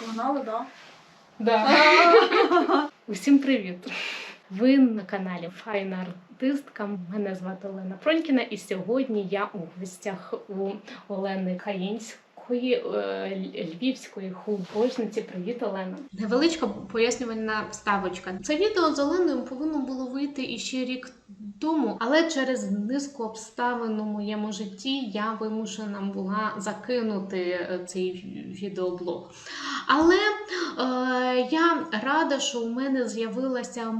Погнали, да? Да. Усім привіт! Ви на каналі Файна артистка. Мене звати Олена Пронькіна, і сьогодні я у гостях у Олени Каїнської, е, львівської художниці. Привіт, Олена! Невеличка пояснювальна вставочка. Це відео з Оленою повинно було вийти іще рік тому, але через низку обставин у моєму житті я вимушена була закинути е, цей відеоблог. Але е, я рада, що у мене з'явилася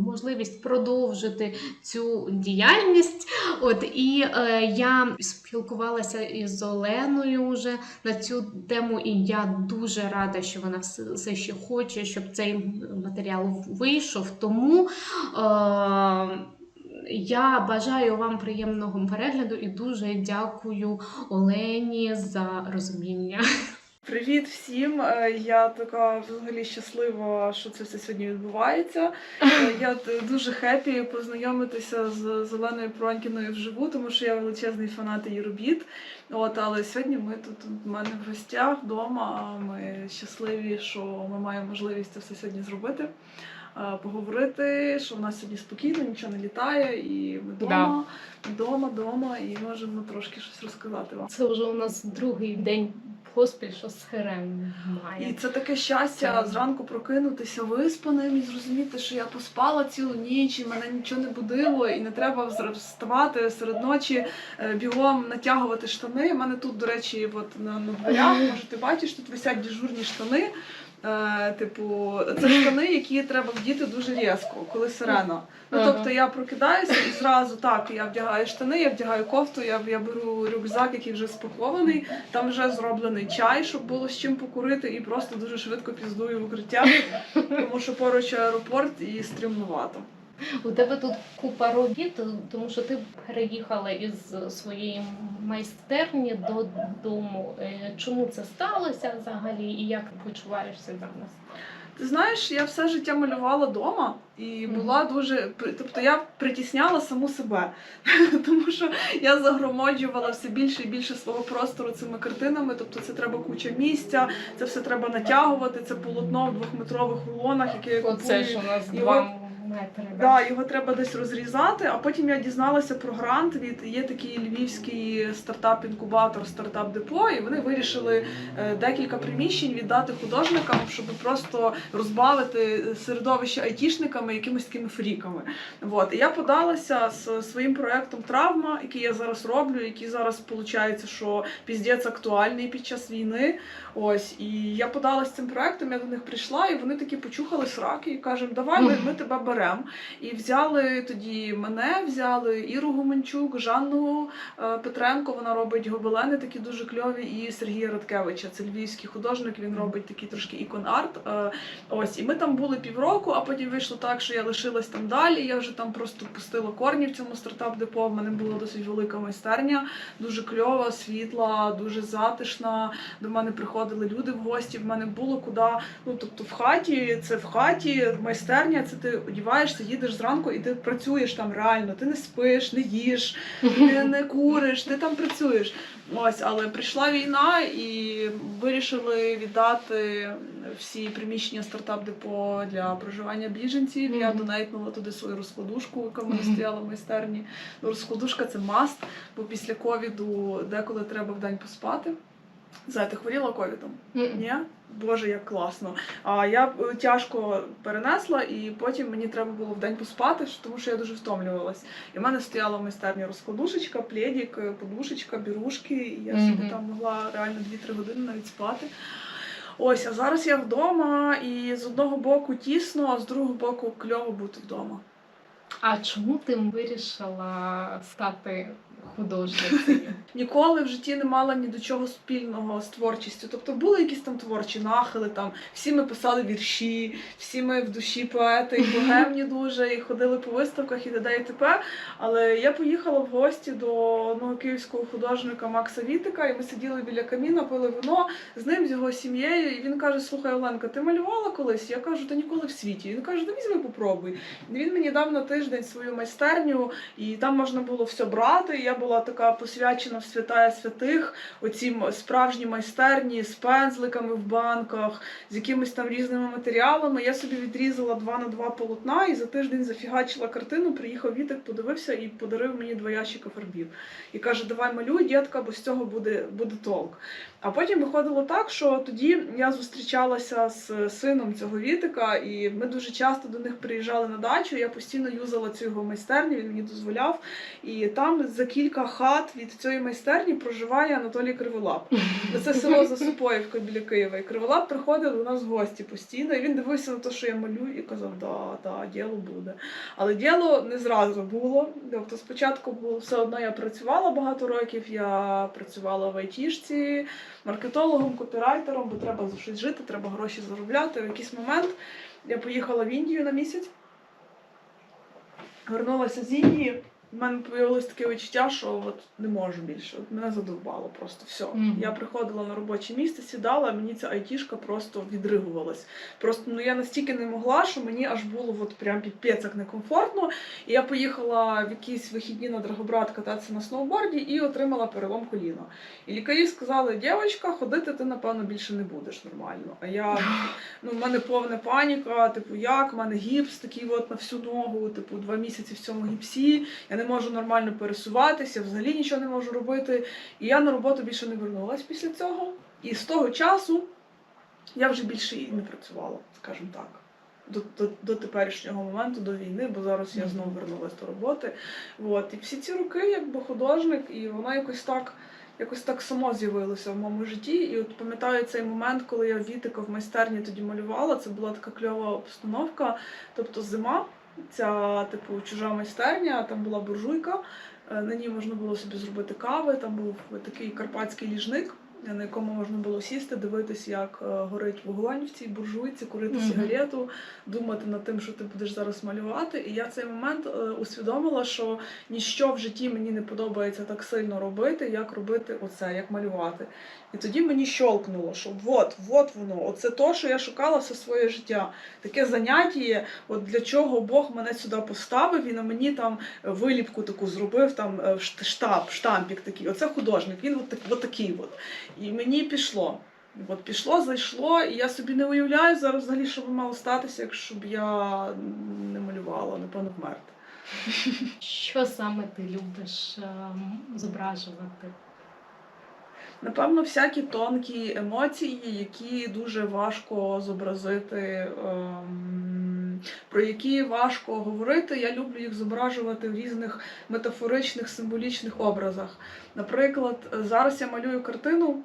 можливість продовжити цю діяльність. От і е, я спілкувалася із Оленою вже на цю тему, і я дуже рада, що вона все, ще хоче, щоб цей матеріал вийшов. Тому е, я бажаю вам приємного перегляду і дуже дякую Олені за розуміння. Привіт всім! Е, Я така взагалі щаслива, що це все сьогодні відбувається. Е, Я дуже хепі познайомитися з Зеленою Пронькіною вживу, тому що я величезний фанат її робіт. От, але сьогодні ми тут у мене в гостях вдома. Ми щасливі, що ми маємо можливість це все сьогодні зробити. Е, Поговорити, що в нас сьогодні спокійно, нічого не літає, і ми вдома, вдома, вдома, і можемо трошки щось розказати вам. Це вже у нас другий день поспіль, що з Херем має. І це таке щастя зранку прокинутися виспаним і зрозуміти, що я поспала цілу ніч, і мене нічого не будило, і не треба вставати серед ночі, е, бігом натягувати штани. У мене тут, до речі, от на, на дверях, може, ти бачиш, тут висять дежурні штани. Е, типу, це штани, які треба вдіти дуже різко, коли сирена. Ну тобто я прокидаюся і зразу так, я вдягаю штани, я вдягаю кофту, я, я беру рюкзак, який вже спакований. Там вже зроблений чай, щоб було з чим покурити, і просто дуже швидко піздую в укриття, тому що поруч аеропорт і стрімнувато. У тебе тут купа робіт, тому що ти переїхала із своєї майстерні додому. Е, Чому це сталося взагалі і як ти почуваєшся зараз? Ти знаєш, я все життя малювала вдома і була дуже тобто я притісняла саму себе, тому що я загромоджувала все більше і більше свого простору цими картинами. Тобто, це треба куча місця, це все треба натягувати. Це полотно в двохметрових рулонах, яке я Оце ж у нас два метри. Да, його треба десь розрізати. А потім я дізналася про грант від є такий львівський стартап-інкубатор, стартап-депо, і вони вирішили е, декілька приміщень віддати художникам, щоб просто розбавити середовище айтішниками, якимись такими фріками. Вот. І я подалася з своїм проектом Травма, який я зараз роблю, який зараз виходить, що піздець актуальний під час війни. Ось, і я подалася цим проектом, я до них прийшла, і вони такі почухали сраки і кажуть, давай ми, ми тебе беремо. І взяли тоді мене, взяли Іру Гуменчук, Жанну е, Петренко, вона робить гобелени такі дуже кльові, і Сергія Радкевича. Це львівський художник, він робить такий трошки ікон-арт. Е, Ось, і ми там були півроку, а потім вийшло так, що я лишилась там далі. Я вже там просто пустила корні в цьому стартап-депо. В мене була досить велика майстерня, дуже кльова, світла, дуже затишна. До мене приходили люди в гості. В мене було куди. Ну тобто в хаті, це в хаті, майстерня, це ти одіваєшся, їдеш зранку і ти працюєш там реально. Ти не спиш, не їш, не, не куриш, ти там працюєш. Ось, але прийшла війна і вирішили віддати всі приміщення стартап-депо для проживання біженців. Я Мгм. донейтнула туди свою розкладушку, яка в мене стояла в майстерні. Ну, Розкладушка це маст, бо після ковіду деколи треба в день поспати. Знаєте, хворіла ковідом? Ні? Боже, як класно. А я е, тяжко перенесла, і потім мені треба було в день поспати, тому що я дуже втомлювалась. І в мене стояла в майстерні розкладушечка, плєдік, е, подушечка, бірушки, і я собі там могла реально 2-3 години навіть спати. Ось, а зараз я вдома, і з одного боку тісно, а з другого боку кльово бути вдома. А чому ти вирішила стати художницею? Ніколи в житті не мала ні до чого спільного з творчістю. Тобто були якісь там творчі нахили, там всі ми писали вірші, всі ми в душі поети, і богемні дуже, і ходили по виставках і т.д. і т.п. Але я поїхала в гості до одного київського художника Макса Вітика, і ми сиділи біля каміна, пили вино з ним, з його сім'єю. І він каже: Слухай, Оленка, ти малювала колись? Я кажу, та ніколи в світі. Він каже, да візьми, попробуй. Він мені дав на тиждень свою майстерню, і там можна було все брати. Я була така посвячена в святая святих, оці справжні майстерні з пензликами в банках, з якимись там різними матеріалами. Я собі відрізала два на два полотна і за тиждень зафігачила картину. Приїхав Вітик, подивився і подарив мені два ящика фарбів. І каже: Давай малюй, дітка, бо з цього буде, буде толк. А потім виходило так, що тоді я зустрічалася з сином цього Вітика, і ми дуже часто до них приїжджали на дачу. Я постійно юзала цю його майстерню, він мені дозволяв. І там за кілька хат від цієї майстерні проживає Анатолій Криволап. Це село Засупоївка біля Києва. І Криволап приходив до нас в гості постійно. І він дивився на те, що я малюю, і казав, да, да, діло буде. Але діло не зразу було. Тобто спочатку було все одно я працювала багато років, я працювала в айтішці, маркетологом, копірайтером, бо треба за щось жити, треба гроші заробляти. В якийсь момент я поїхала в Індію на місяць, вернулася з Індії. У мене появилось таке відчуття, що от не можу більше. От мене задовбало просто все. Мгм. Я приходила на робоче місце, сідала, а мені ця айтішка просто відригувалась. Просто ну я настільки не могла, що мені аж було от прям піпець як некомфортно. І я поїхала в якісь вихідні на Драгобрат кататися на сноуборді і отримала перелом коліна. І лікарі сказали: дівчинка, ходити ти напевно більше не будеш нормально. А я ну в мене повна паніка. Типу, як в мене гіпс такий от на всю ногу, типу, два місяці в цьому гіпсі. Я не можу нормально пересуватися, взагалі нічого не можу робити. І я на роботу більше не вернулась після цього. І з того часу я вже більше і не працювала, скажімо так. До, до, до теперішнього моменту, до війни, бо зараз я знову вернулася до роботи. От. І всі ці роки, якби художник, і вона якось так, якось так само з'явилося в моєму житті. І от пам'ятаю цей момент, коли я Вітика в майстерні тоді малювала. Це була така кльова обстановка. Тобто зима, ця типу чужа майстерня, там була буржуйка. е, На ній можна було собі зробити кави. Там був такий карпатський ліжник, на якому можна було сісти, дивитися, як е, горить вогонь в цій буржуйці, курити Мгм. сигарету, думати над тим, що ти будеш зараз малювати. І я в цей момент е, усвідомила, що ніщо в житті мені не подобається так сильно робити, як робити оце, як малювати. І тоді мені щолкнуло, що от, от воно, оце то, що я шукала все своє життя. Таке заняття, от для чого Бог мене сюди поставив, і на мені там виліпку таку зробив, там е, шт- штампік такий. Оце художник, він от, так, от такий от. І мені пішло. От пішло, зайшло, і я собі не уявляю зараз взагалі, що би мало статися, якщо б я не малювала, напевно, вмерти. Що саме ти любиш ем, зображувати? Напевно, всякі тонкі емоції, які дуже важко зобразити, ем, про які важко говорити. Я люблю їх зображувати в різних метафоричних, символічних образах. Наприклад, зараз я малюю картину,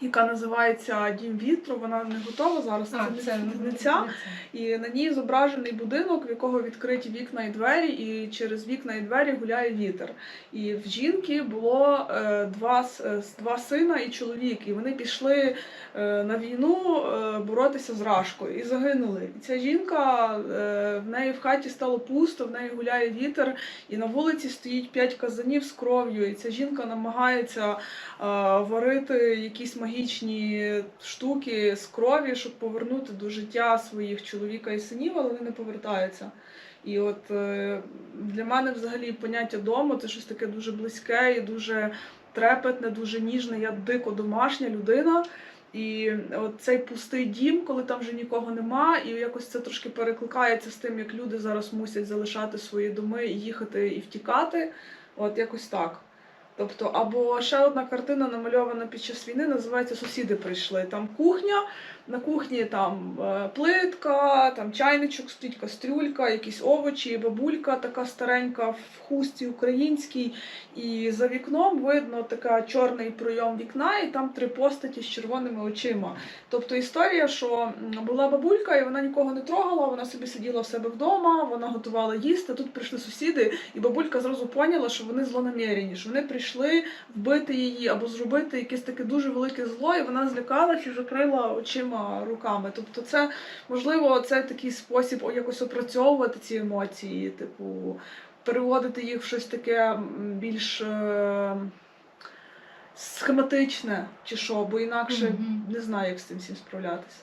яка називається Дім вітру. Вона не готова зараз. Це, не, не ця. І на ній зображений будинок, в якого відкриті вікна і двері, і через вікна і двері гуляє вітер. І в жінки було е, два, е, с- два сина і чоловік, і вони пішли е, на війну е, боротися з рашкою і загинули. І ця жінка е, в неї в хаті стало пусто, в неї гуляє вітер, і на вулиці стоїть п'ять казанів з кров'ю. І ця жінка намагається е, варити якісь магічні штуки з крові, щоб повернути до життя своїх чоловіка і синів, але вони не повертаються. І от е, для мене взагалі поняття дому це щось таке дуже близьке і дуже трепетне, дуже ніжне. Я дико домашня людина. І от цей пустий дім, коли там вже нікого нема, і якось це трошки перекликається з тим, як люди зараз мусять залишати свої доми і їхати і втікати. От якось так. Тобто, або ще одна картина намальована під час війни, називається Сусіди прийшли. Там кухня, на кухні там е, плитка, там чайничок, стоїть кастрюлька, якісь овочі, бабулька така старенька в хусті українській. І за вікном видно така чорний пройом вікна, і там три постаті з червоними очима. Тобто історія, що була бабулька, і вона нікого не трогала, вона собі сиділа в себе вдома, вона готувала їсти. Тут прийшли сусіди, і бабулька зразу поняла, що вони злонамірені, що вони прийшли вбити її або зробити якесь таке дуже велике зло, і вона злякалась і закрила очима руками. Тобто, це можливо, це такий спосіб якось опрацьовувати ці емоції, типу, переводити їх в щось таке більш. е, Схематичне чи що, бо інакше Мгм. не знаю, як з цим всім справлятися.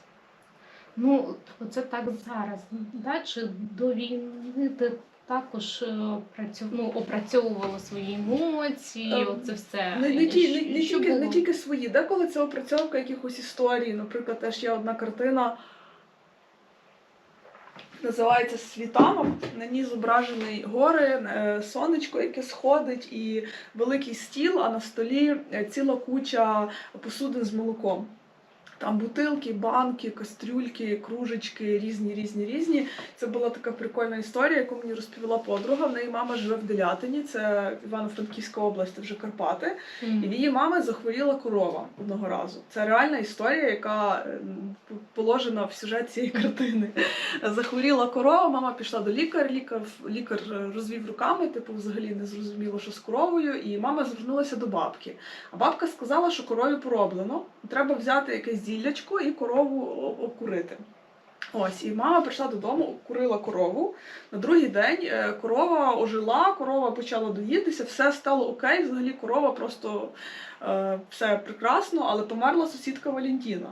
Ну, оце так зараз. Да? Чи до війни ти також е, працю... ну, опрацьовувала свої емоції, Ем, оце все. Не, не, ті, не, не, тільки, не тільки свої, деколи це опрацьовка якихось історій. Наприклад, теж є одна картина. Називається Світанок. На ній зображений гори, е, сонечко, яке сходить, і великий стіл, а на столі е, ціла куча посудин з молоком. Там бутилки, банки, кастрюльки, кружечки, різні, різні, різні. Це була така прикольна історія, яку мені розповіла подруга. В неї мама живе в Делятині, це Івано-Франківська область, це вже Карпати. Мгм. І в її мами захворіла корова одного разу. Це реальна історія, яка положена в сюжет цієї картини. Захворіла корова, мама пішла до лікаря, лікар, лікар е, розвів руками, типу, взагалі не зрозуміло, що з коровою, і мама звернулася до бабки. А бабка сказала, що корові пороблено, треба взяти якесь зіллячко і корову обкурити. Ось, і мама прийшла додому, курила корову. На другий день е, корова ожила, корова почала доїтися, все стало окей. Взагалі корова просто е, все прекрасно, але померла сусідка Валентіна.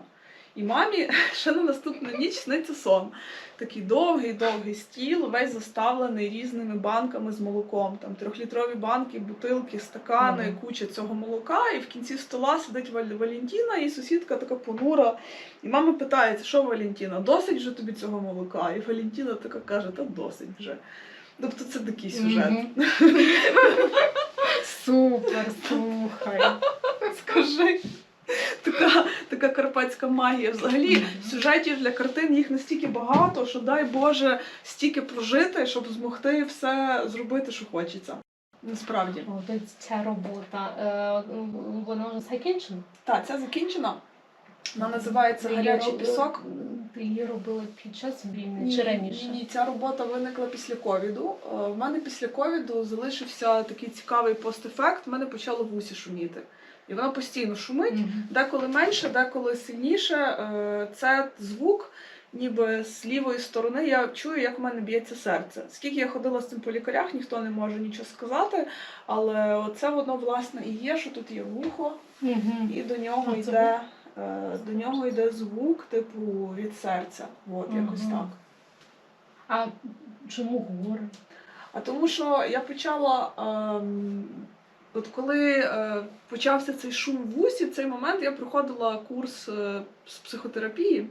І мамі ще на наступну ніч сниться сон. Такий довгий, довгий стіл, весь заставлений різними банками з молоком. Там трьохлітрові банки, бутилки, стакани, Мгм. куча цього молока. І в кінці стола сидить Вал- Валентіна, і сусідка така понура. І мама питається, що Валентіна, досить вже тобі цього молока? І Валентіна така каже, та досить вже. Тобто це такий сюжет. Мгм. Супер, слухай. Скажи. Така, така карпатська магія. Взагалі, сюжетів для картин їх настільки багато, що дай Боже стільки прожити, щоб змогти все зробити, що хочеться. Насправді. О, ця робота, е, вона вже закінчена? Так, ця закінчена. Вона називається Гарячий пісок. Ти її робила під час війни чи раніше? Ні, ця робота виникла після ковіду. Е, В мене після ковіду залишився такий цікавий постефект. В мене почало в усі шуміти. І воно постійно шумить. Мгм. Деколи менше, деколи сильніше. Е, Це звук, ніби з лівої сторони. Я чую, як в мене б'ється серце. Скільки я ходила з цим по лікарях, ніхто не може нічого сказати. Але це воно власне і є, що тут є вухо, Мгм. і до нього йде. Е, До нього йде звук, типу, від серця. От, якось так. А чому гори? А тому що я почала. Ем, от коли е, почався цей шум в вусі, в цей момент я проходила курс е, з психотерапії,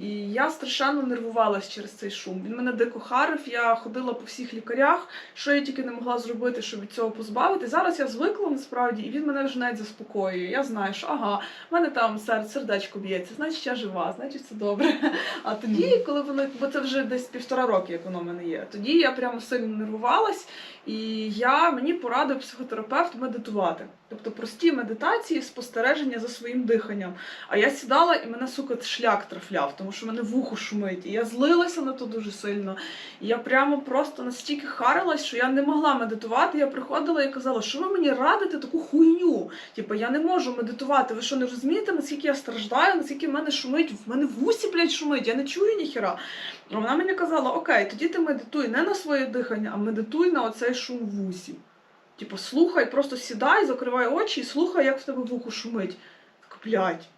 і я страшенно нервувалась через цей шум. Він мене дико харив, я ходила по всіх лікарях, що я тільки не могла зробити, щоб від цього позбавити. Зараз я звикла насправді, і він мене вже навіть заспокоює. Я знаю, що ага, в мене там серце, сердечко б'ється, значить я жива, значить це добре. А тоді, коли воно, бо це вже десь півтора роки, як воно в мене є, тоді я прямо сильно нервувалась, і я мені порадив психотерапевт медитувати. Тобто прості медитації, спостереження за своїм диханням. А я сідала і мене, сука, шлях трафляв, тому що мене вухо шумить. І я злилася на то дуже сильно. І я прямо просто настільки харилась, що я не могла медитувати. Я приходила і казала, що ви мені радите таку хуйню. Типу, я не можу медитувати. Ви що не розумієте, наскільки я страждаю, наскільки в мене шумить, в мене в усі, блядь, шумить, я не чую ніхіра. А вона мені казала: Окей, тоді ти медитуй не на своє дихання, а медитуй на оцей шум вусі. Типу, слухай, просто сідай, закривай очі і слухай, як в тебе вухо шумить. Так, блядь.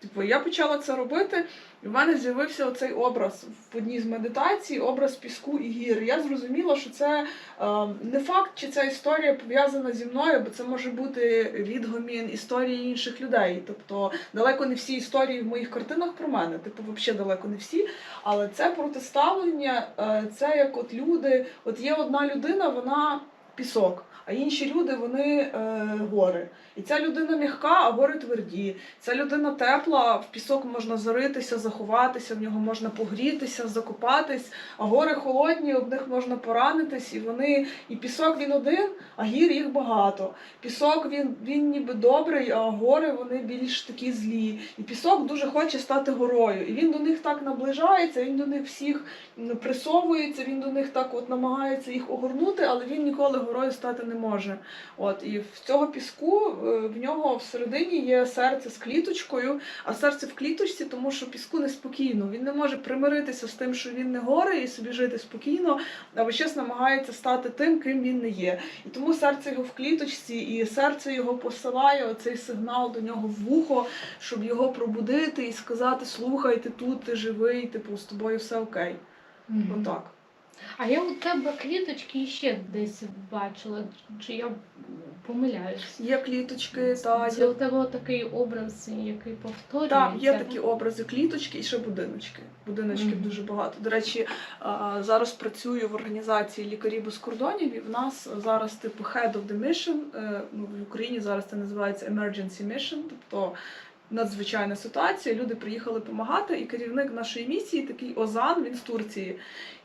Типу, я почала це робити, і в мене з'явився оцей образ в одній з медитацій, образ піску і гір. Я зрозуміла, що це е, не факт, чи ця історія пов'язана зі мною, бо це може бути відгомін історії інших людей. Тобто далеко не всі історії в моїх картинах про мене, типу, взагалі далеко не всі. Але це протиставлення, е, це як от люди, от є одна людина, вона пісок. А інші люди вони е, гори. І ця людина м'яка, а гори тверді. Ця людина тепла, в пісок можна заритися, заховатися, в нього можна погрітися, закопатись, а гори холодні, об них можна поранитись, і вони і пісок він один, а гір їх багато. Пісок він, він ніби добрий, а гори вони більш такі злі. І пісок дуже хоче стати горою. І він до них так наближається, він до них всіх присовується, він до них так от намагається їх огорнути, але він ніколи горою стати не може. От і в цього піску е, в нього всередині є серце з кліточкою, а серце в кліточці, тому що піску неспокійно. Він не може примиритися з тим, що він не горе, і собі жити спокійно, а весь намагається стати тим, ким він не є. І тому серце його в кліточці, і серце його посилає оцей сигнал до нього в вухо, щоб його пробудити і сказати: слухай, ти тут, ти живий, типу з тобою все окей. Мгм. Отак. А я у тебе кліточки ще десь бачила, чи я помиляюсь? Є кліточки, та Це є у тебе такий образ, який повторюється. Так, є такі образи кліточки і ще будиночки. Будиночків Мгм. дуже багато. До речі, а, зараз працюю в організації лікарі без кордонів, і в нас зараз типу head of the mission, е, ну, в Україні зараз це називається emergency mission, тобто надзвичайна ситуація. Люди приїхали допомагати, і керівник нашої місії такий Озан, він з Турції.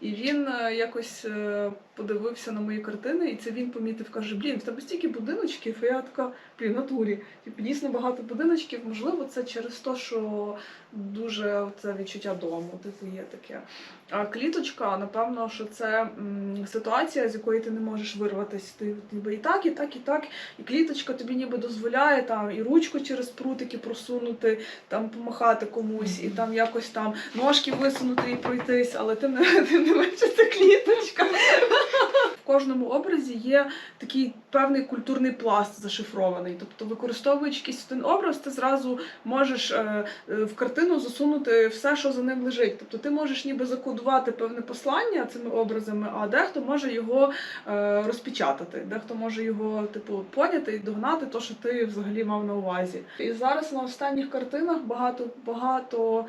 І він е, якось е, подивився на мої картини, і це він помітив, каже: Блін, в тебе стільки будиночків. І я така, блін, натурі. Типу, дійсно багато будиночків. Можливо, це через те, що дуже це відчуття дому, типу, є таке. А кліточка, напевно, що це ситуація, з якої ти не можеш вирватися. Ти ніби і так, і так, і так. І кліточка тобі ніби дозволяє там і ручку через прутики просунути, там помахати комусь, і там якось там ножки висунути і пройтись, але тим не, тим не це кліточка. В кожному образі є такий певний культурний пласт зашифрований. Тобто, використовуючи якийсь один образ, ти зразу можеш е, е, в картину засунути все, що за ним лежить. Тобто ти можеш ніби закодувати певне послання цими образами, а дехто може його е, розпечатати, дехто може його типу поняти і догнати, то що ти взагалі мав на увазі. І зараз на останніх картинах багато багато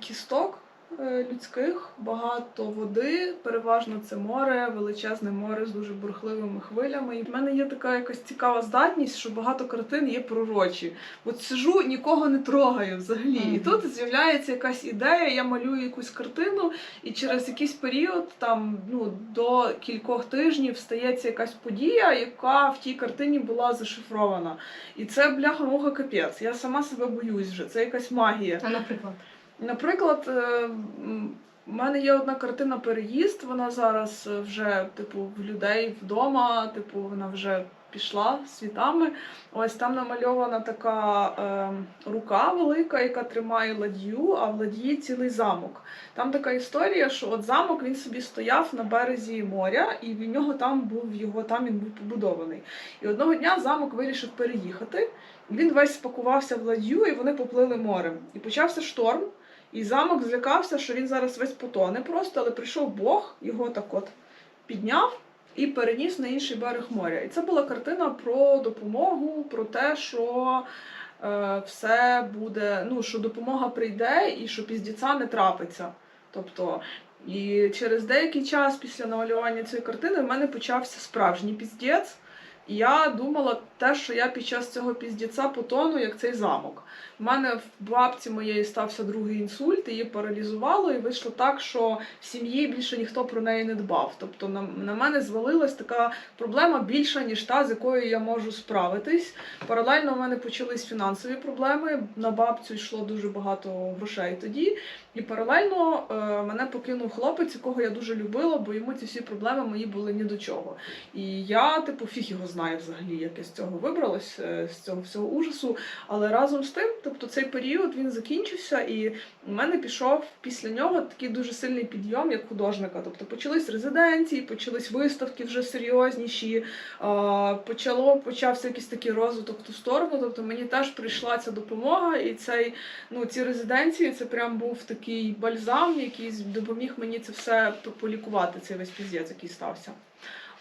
кісток. Е, Людських багато води, переважно це море, величезне море з дуже бурхливими хвилями. І в мене є така якась цікава здатність, що багато картин є пророчі. От сижу, нікого не трогаю взагалі. І тут з'являється якась ідея, я малюю якусь картину, і через якийсь період, там ну до кількох тижнів, стається якась подія, яка в тій картині була зашифрована. І це бляха муха капець. Я сама себе боюсь вже. Це якась магія. А наприклад, Наприклад, е, у мене є одна картина переїзд. Вона зараз е, вже, типу, в людей вдома, типу, вона вже пішла світами. Ось там намальована така е, рука велика, яка тримає ладью, а в ладьї цілий замок. Там така історія, що от замок він собі стояв на березі моря, і в нього там був його там він був побудований. І одного дня замок вирішив переїхати. Він весь спакувався в ладью, і вони поплили морем. І почався шторм. І замок злякався, що він зараз весь потоне просто, але прийшов Бог, його так от підняв і переніс на інший берег моря. І це була картина про допомогу, про те, що е, все буде, ну, що допомога прийде і що піздіця не трапиться. Тобто, і через деякий час після намалювання цієї картини в мене почався справжній піздець. І я думала те, що я під час цього піздіця потону, як цей замок. У мене в бабці моєї стався другий інсульт, її паралізувало, і вийшло так, що в сім'ї більше ніхто про неї не дбав. Тобто на, на мене звалилась така проблема більша, ніж та, з якою я можу справитись. Паралельно у мене почались фінансові проблеми. На бабцю йшло дуже багато грошей тоді. І паралельно е, мене покинув хлопець, якого я дуже любила, бо йому ці всі проблеми мої були ні до чого. І я, типу, фіг його знає взагалі, як я з цього вибралась, е, з цього всього ужасу. Але разом з тим, тобто цей період він закінчився, і у мене пішов після нього такий дуже сильний підйом як художника. Тобто почались резиденції, почались виставки вже серйозніші, е, почало почався якийсь такий розвиток в ту сторону. Тобто мені теж прийшла ця допомога, і цей ну ці резиденції це прям був такий бальзам, який допоміг мені це все полікувати, цей весь піздець, який стався.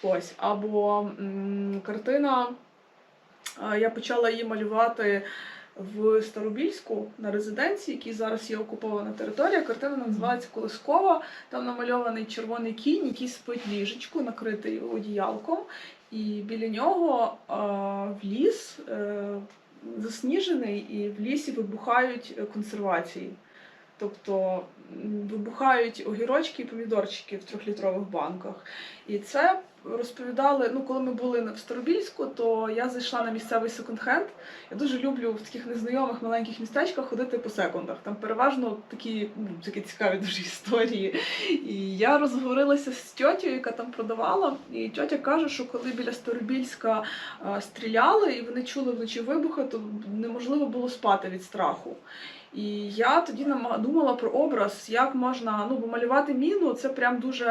Ось або м, картина. е, Я почала її малювати в Старобільську на резиденції, якій зараз є окупована територія. Картина називається Колискова. Там намальований червоний кінь, який спить ліжечку, накритий одіялком. І біля нього е, в ліс е, засніжений, і в лісі вибухають консервації. Тобто вибухають огірочки і помідорчики в трьохлітрових банках. І це розповідали. Ну, коли ми були в Старобільську, то я зайшла на місцевий секонд-хенд. Я дуже люблю в таких незнайомих маленьких містечках ходити по секундах. Там переважно такі, ну, такі цікаві дуже історії. І я розговорилася з тьотю, яка там продавала. І тьотя каже, що коли біля Старобільська стріляли і вони чули вночі вибухи, то неможливо було спати від страху. І я тоді думала про образ, як можна ну, бо малювати міну, це прям дуже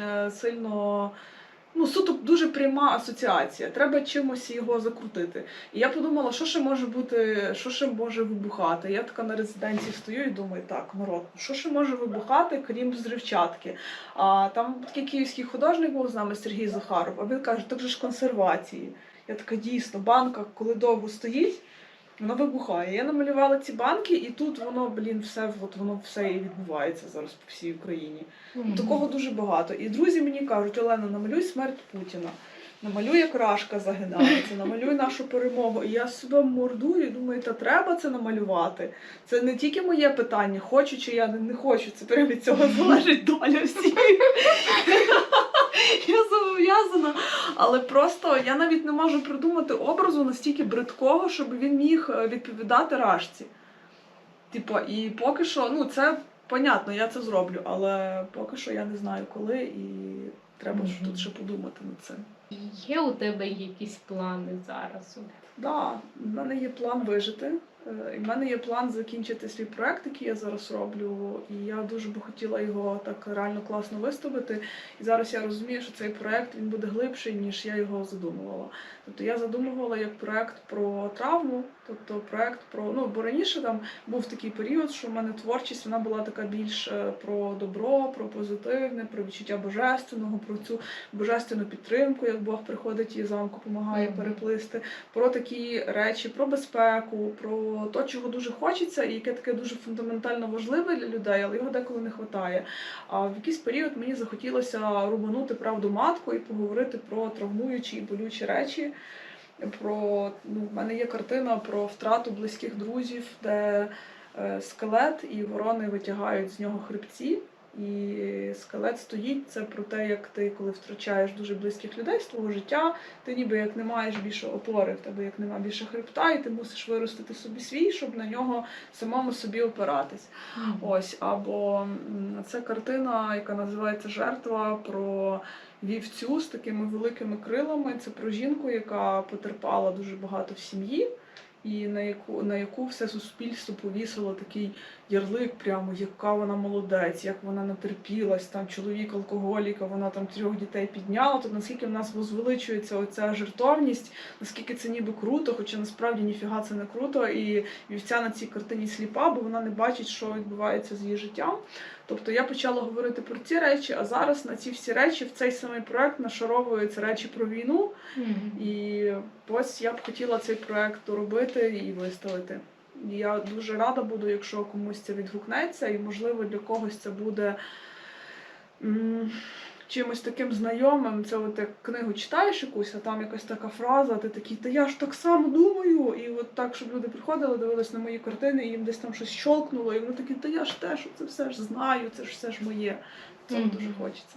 е, сильно ну, суто дуже пряма асоціація. Треба чимось його закрутити. І я подумала, що ще може бути, що ще може вибухати. Я така на резиденції стою і думаю, так, народ, ну, що ще може вибухати, крім взривчатки. А там такий київський художник був з нами Сергій Захаров, а він каже, так же ж консервації. Я така дійсно, банка, коли довго стоїть. Воно вибухає. Я намалювала ці банки, і тут воно, блін, все от воно все і відбувається зараз по всій Україні. Такого дуже багато. І друзі мені кажуть, Олена, намалюй смерть Путіна. Намалюй, як рашка загинається, намалюй нашу перемогу. І я себе мордую і думаю, та треба це намалювати. Це не тільки моє питання, хочу чи я не, не хочу. Це прямо від цього залежить доля всіх. Я зобов'язана. Але просто я навіть не можу придумати образу настільки бридкого, щоб він міг е, відповідати рашці. Типа, і поки що, ну це понятно, я це зроблю, але поки що я не знаю коли, і треба Мгм. тут ще подумати над цим. Є у тебе якісь плани зараз? Да, в мене є план вижити. Е, І в мене є план закінчити свій проект, який я зараз роблю. І я дуже би хотіла його так реально класно виставити. І зараз я розумію, що цей проект він буде глибший, ніж я його задумувала. Тобто я задумувала як проект про травму, тобто проект про ну бо раніше там був такий період, що в мене творчість вона була така більш е, про добро, про позитивне, про відчуття божественного, про цю божественну підтримку, як Бог приходить і замку допомагає Мгм. переплисти, про такі речі, про безпеку, про те, чого дуже хочеться, і яке таке дуже фундаментально важливе для людей, але його деколи не вистачає. А в якийсь період мені захотілося рубанути правду матку і поговорити про травмуючі і болючі речі. Про ну, в мене є картина про втрату близьких друзів, де е, скелет і ворони витягають з нього хребці. І скелет стоїть. Це про те, як ти, коли втрачаєш дуже близьких людей з твого життя, ти ніби як не маєш більше опори, в тебе як нема більше хребта, і ти мусиш виростити собі свій, щоб на нього самому собі опиратись. Ось, або це картина, яка називається Жертва про вівцю з такими великими крилами. Це про жінку, яка потерпала дуже багато в сім'ї, і на яку, на яку все суспільство повісило такий ярлик, прямо яка вона молодець, як вона натерпілась, там чоловік алкоголік, а вона там трьох дітей підняла. То наскільки в нас возвеличується оця жертовність, наскільки це ніби круто, хоча насправді ніфіга це не круто. І вівця на цій картині сліпа, бо вона не бачить, що відбувається з її життям. Тобто я почала говорити про ці речі, а зараз на ці всі речі в цей самий проект нашаровуються речі про війну. Мгм. І ось я б хотіла цей проект робити і виставити. Я дуже рада буду, якщо комусь це відгукнеться, і можливо для когось це буде м, чимось таким знайомим. Це от як книгу читаєш якусь, а там якась така фраза, ти такий, та я ж так само думаю. І от так, щоб люди приходили, дивились на мої картини, і їм десь там щось щолкнуло, і вони такі, та я ж теж це все ж знаю, це ж все ж моє. Цього Мгм. дуже хочеться.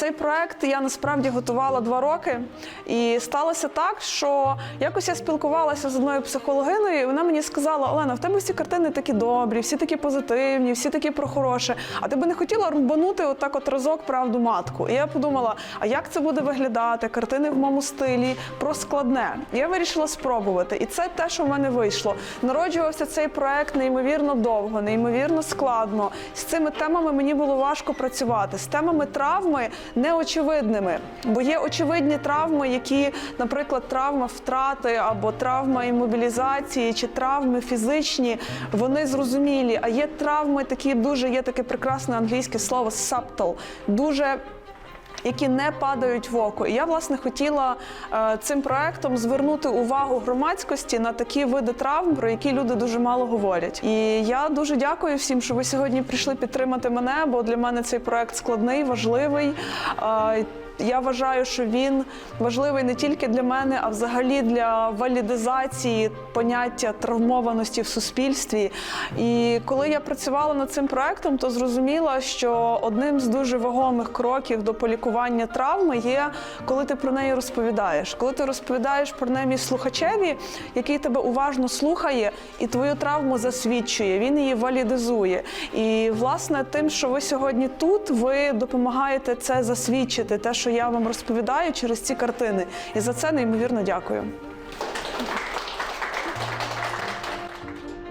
Цей проект я насправді готувала два роки, і сталося так, що якось я спілкувалася з одною психологиною, і вона мені сказала: Олена, в тебе всі картини такі добрі, всі такі позитивні, всі такі про хороше. А ти би не хотіла рубанути отак от разок правду матку? І я подумала, а як це буде виглядати? Картини в моєму стилі про складне. Я вирішила спробувати. І це те, що в мене вийшло. Народжувався цей проект неймовірно довго, неймовірно складно. З цими темами мені було важко працювати. З темами травми неочевидними, бо є очевидні травми, які, наприклад, травма втрати або травма імобілізації, чи травми фізичні, вони зрозумілі. А є травми, такі дуже є таке прекрасне англійське слово subtle, дуже які не падають в око. І я власне хотіла е, цим проектом звернути увагу громадськості на такі види травм, про які люди дуже мало говорять. І я дуже дякую всім, що ви сьогодні прийшли підтримати мене, бо для мене цей проект складний, важливий. Я вважаю, що він важливий не тільки для мене, а взагалі для валідизації поняття травмованості в суспільстві. І коли я працювала над цим проектом, то зрозуміла, що одним з дуже вагомих кроків до полікування травми є, коли ти про неї розповідаєш. Коли ти розповідаєш про неї слухачеві, який тебе уважно слухає і твою травму засвідчує, він її валідизує. І власне тим, що ви сьогодні тут, ви допомагаєте це засвідчити, те, що що я вам розповідаю через ці картини. І за це неймовірно дякую.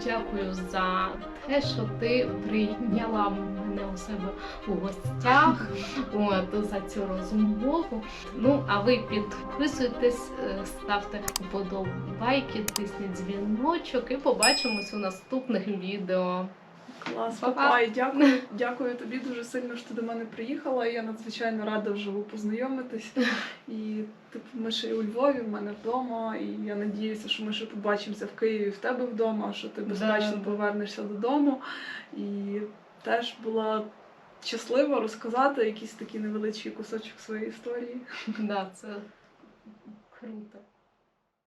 Дякую за те, що ти прийняла мене у себе у гостях от, за цю розмову. Ну, а ви підписуйтесь, е, ставте вподобайки, тисніть дзвіночок і побачимось у наступних відео. Клас, Па-па. папа, і дякую, дякую тобі дуже сильно, що ти до мене приїхала. Я надзвичайно рада вживу познайомитись. І типу, ми ще й у Львові, в мене вдома. І я надіюся, що ми ще побачимося в Києві в тебе вдома, що ти Да. безпечно повернешся додому. І теж була щаслива розказати якийсь такий невеличкий кусочок своєї історії. Да, це круто.